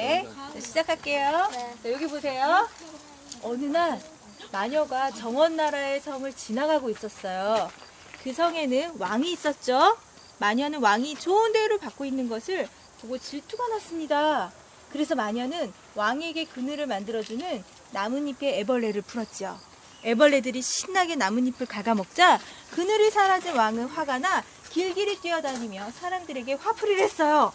네, 자, 시작할게요. 네. 자, 여기 보세요. 어느 날 마녀가 정원 나라의 성을 지나가고 있었어요. 그 성에는 왕이 있었죠. 마녀는 왕이 좋은 대우를 받고 있는 것을 보고 질투가 났습니다. 그래서 마녀는 왕에게 그늘을 만들어주는 나뭇잎에 애벌레를 풀었지요. 애벌레들이 신나게 나뭇잎을 갉아먹자 그늘이 사라진 왕은 화가 나 길길이 뛰어다니며 사람들에게 화풀이를 했어요.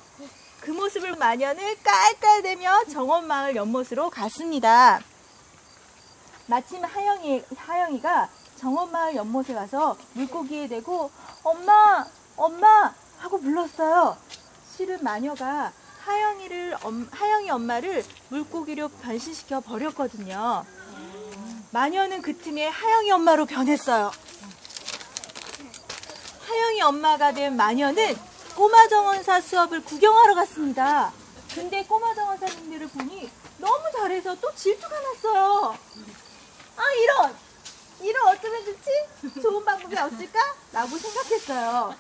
그 모습을 마녀는 깔깔대며 정원마을 연못으로 갔습니다. 마침 하영이, 하영이가 정원마을 연못에 가서 물고기에 대고 엄마, 엄마 하고 불렀어요. 실은 마녀가 하영이를, 엄- 하영이 엄마를 물고기로 변신시켜 버렸거든요. 마녀는 그 틈에 하영이 엄마로 변했어요. 하영이 엄마가 된 마녀는 꼬마 정원사 수업을 구경하러 갔습니다. 근데 꼬마 정원사님들을 보니 너무 잘해서 또 질투가 났어요. 아 이런 이런 어쩌면 좋지? 좋은 방법이 없을까? 라고 생각했어요.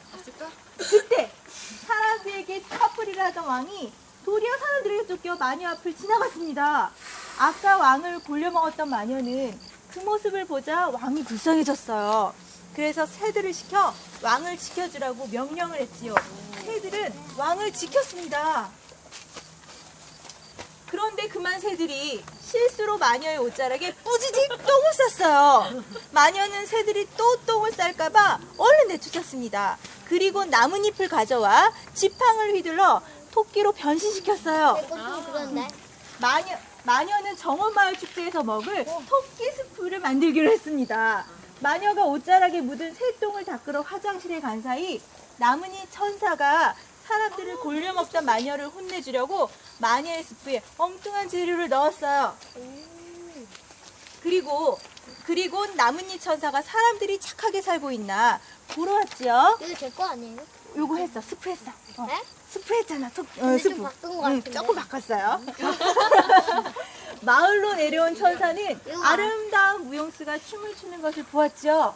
그때 사람들에게 커플이를 하던 왕이 도리어 사람들에게 쫓겨 마녀 앞을 지나갔습니다. 아까 왕을 골려먹었던 마녀는 그 모습을 보자 왕이 불쌍해졌어요. 그래서 새들을 시켜 왕을 지켜주라고 명령을 했지요. 새들은 왕을 지켰습니다. 그런데 그만 새들이 실수로 마녀의 옷자락에 뿌지직 똥을 쌌어요. 마녀는 새들이 또 똥을 쌀까봐 얼른 내쫓았습니다. 그리고 나뭇잎을 가져와 지팡을 휘둘러 토끼로 변신시켰어요. 마녀, 마녀는 정원마을 축제에서 먹을 토끼 스프를 만들기로 했습니다. 마녀가 옷자락에 묻은 새똥을 닦으러 화장실에 간 사이 나뭇잎 천사가 사람들을 골려 먹던 마녀를 혼내주려고 마녀의 스프에 엉뚱한 재료를 넣었어요. 그리고 그리고 나뭇잎 천사가 사람들이 착하게 살고 있나 보러 왔지요. 이거 제 거 아니에요? 요거 했어, 스프 했어. 어, 네? 스프 했잖아. 토, 어, 근데 좀 스프. 바꾼 것 응, 같은데? 조금 바꿨어요. 마을로 내려온 천사는 아름다운 무용수가 춤을 추는 것을 보았죠.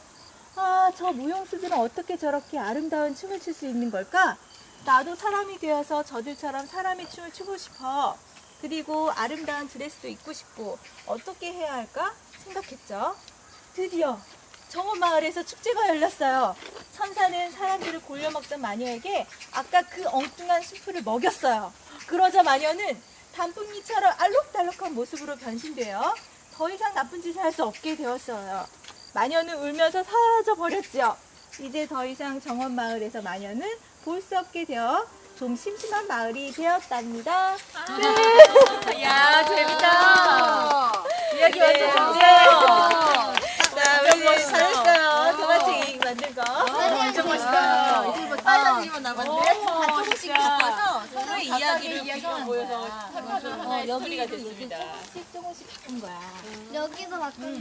아, 저 무용수들은 어떻게 저렇게 아름다운 춤을 출 수 있는 걸까? 나도 사람이 되어서 저들처럼 사람의 춤을 추고 싶어. 그리고 아름다운 드레스도 입고 싶고 어떻게 해야 할까 생각했죠. 드디어 정원 마을에서 축제가 열렸어요. 천사는 사람들을 골려먹던 마녀에게 아까 그 엉뚱한 수프를 먹였어요. 그러자 마녀는 단풍잎처럼 알록달록한 모습으로 변신되어 더 이상 나쁜 짓을 할 수 없게 되었어요. 마녀는 울면서 사라져 버렸지요. 이제 더 이상 정원 마을에서 마녀는 볼 수 없게 되어 좀 심심한 마을이 되었답니다. 야 재밌다. 이야기 완전 좋았어요. 자, 우리 잘했어요. 동화책 만든 거. 완전 멋있다. 이제 뭐 빨간색만 남았네. 다 조금씩 바꿔서 서로의 이야기를 보여서 합쳐서 하나의 스토리가 됐습니다. 조금씩 조금씩 바꾼 거야. 여기도 바꾼